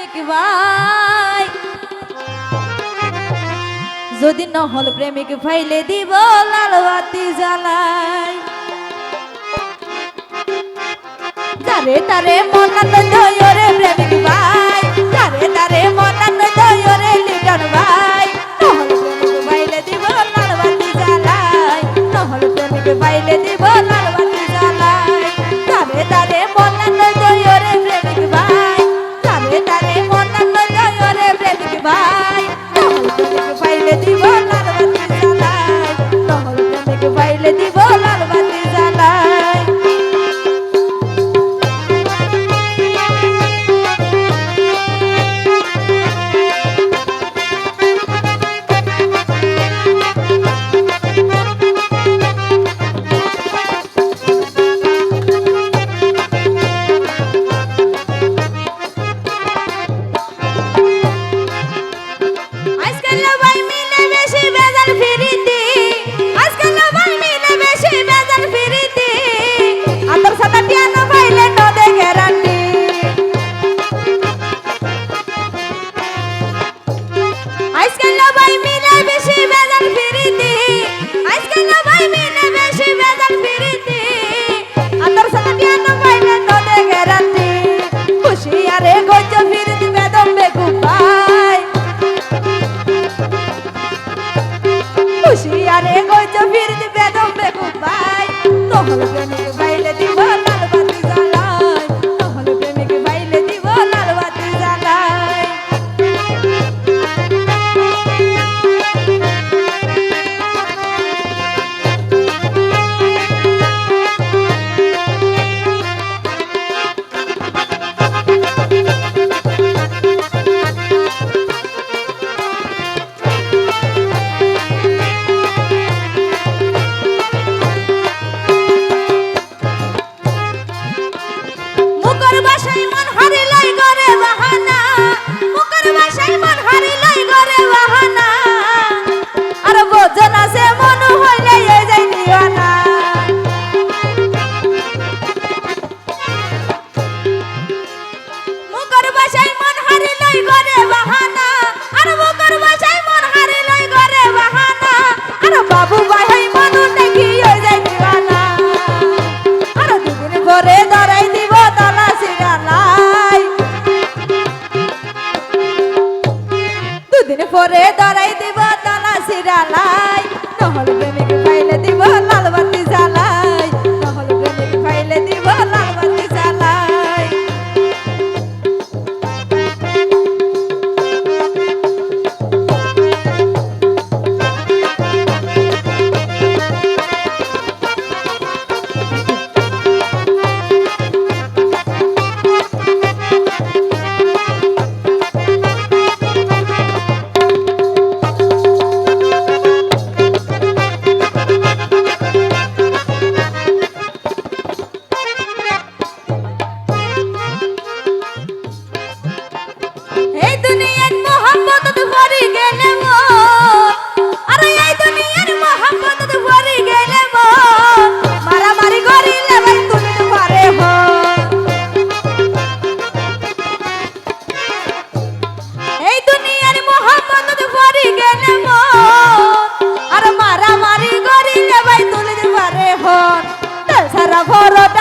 প্রেমিক ভাই। যদি নহল প্রেমিক ফাইলে দিব লাল বাতি জ্বালাই। তারে তারে মনান দয়রে প্রেমিক ভাই। তারে তারে মনান দয়রে লিটন ভাই। নহল প্রেমিক ফাইলে দিব লাল বাতি জ্বালাই। নহল প্রেমিক ফাইলে দিব পাইলে দিব লাল বাতি জ্বালাই। নহল প্রেমিক পাইলে দিব লাল পাইলে দিব la foro